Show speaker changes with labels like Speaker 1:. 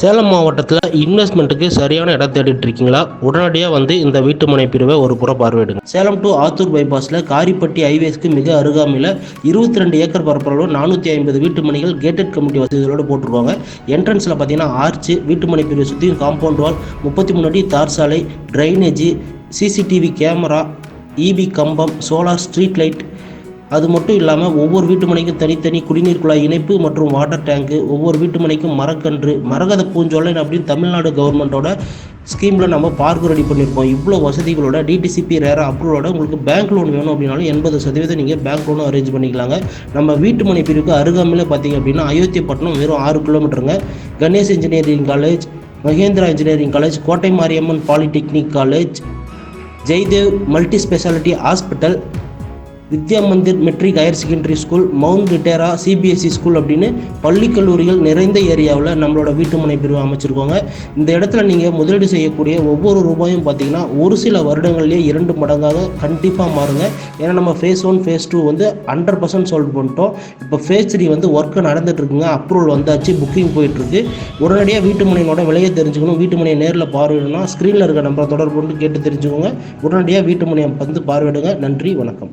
Speaker 1: சேலம் மாவட்டத்தில் இன்வெஸ்ட்மெண்ட்டுக்கு சரியான இடம் தேடிட்டு இருக்கீங்களா உடனடியாக வந்து இந்த வீட்டுமனை பிரிவை ஒரு புறம் பார்வையிடுங்க. சேலம் டு ஆத்தூர் பைபாஸில் காரிப்பட்டி ஹைவேஸ்க்கு மிக அருகாமையில் இருபத்தி ரெண்டு ஏக்கர் பரப்பளவு நானூற்றி ஐம்பது வீட்டு மனைகள் கேட்டட் கமிட்டி வசதிகளோடு போட்டிருக்காங்க என்ட்ரன்ஸில் பார்த்தீங்கன்னா ஆர்ச்சு வீட்டுமனை பிரிவை சுற்றியும் காம்பவுண்ட் வால் முப்பத்தி மூணு அடி தார் சாலை ட்ரைனேஜி சிசிடிவி கேமரா இபி கம்பம் சோலார் ஸ்ட்ரீட் லைட் அது மட்டும் இல்லாமல் ஒவ்வொரு வீட்டு மனைக்கும் தனித்தனி குடிநீர் குழாய் இணைப்பு மற்றும் வாட்டர் டேங்க்கு ஒவ்வொரு வீட்டு மனைக்கும் மரக்கன்று மரகத பூஞ்சோலை அப்படின்னு தமிழ்நாடு கவர்மெண்ட்டோட ஸ்கீமில் நம்ம பார்க் ரெடி பண்ணியிருக்கோம் இவ்வளோ வசதிகளோட டிடிசிபி ரேரா அப்ரூவோட உங்களுக்கு பேங்க் லோன் வேணும் அப்படின்னாலும் எண்பது சதவீதம் நீங்கள் பேங்க் லோனும் அரேஞ்ச் பண்ணிக்கலாங்க. நம்ம வீட்டு மனை பிரிவுக்கு அருகாமையில் பார்த்தீங்க அப்படின்னா அயோத்தியப்பட்டினம் வெறும் ஆறு கிலோமீட்டருங்க Ganesh engineering college Mahendra engineering college Kottai Mariamman polytechnic college Jaidev multi speciality hospital Vidya Mandir matric higher secondary school mount Litera CBSE school அப்படின்னு பள்ளி கல்லூரிகள் நிறைந்த ஏரியாவில் நம்மளோட வீட்டுமனை பிரிவு அமைச்சிருக்கோங்க. இந்த இடத்துல நீங்கள் முதலீடு செய்யக்கூடிய ஒவ்வொரு ரூபாயும் பார்த்தீங்கன்னா ஒரு சில வருடங்கள்லேயே இரண்டு மடங்காக கண்டிப்பாக மாறுங்க. ஏன்னா நம்ம ஃபேஸ் ஒன் ஃபேஸ் டூ வந்து ஹண்ட்ரட் பர்சன்ட் சால்வ் பண்ணிட்டோம். இப்போ ஃபேஸ் த்ரீ வந்து ஒர்க்கு நடந்துட்டுருக்குங்க அப்ரூவல் வந்தாச்சு புக்கிங் போயிட்டுருக்கு. உடனடியாக வீட்டு மனையோட விலையை தெரிஞ்சுக்கணும். வீட்டுமனையை நேரில் பார்வையிடணும் ஸ்க்ரீனில் இருக்க நம்பரை தொடர்பு கொண்டு கேட்டு தெரிஞ்சுக்கோங்க. உடனடியாக வீட்டுமனையை வந்து பார்வையிடுங்க. நன்றி வணக்கம்.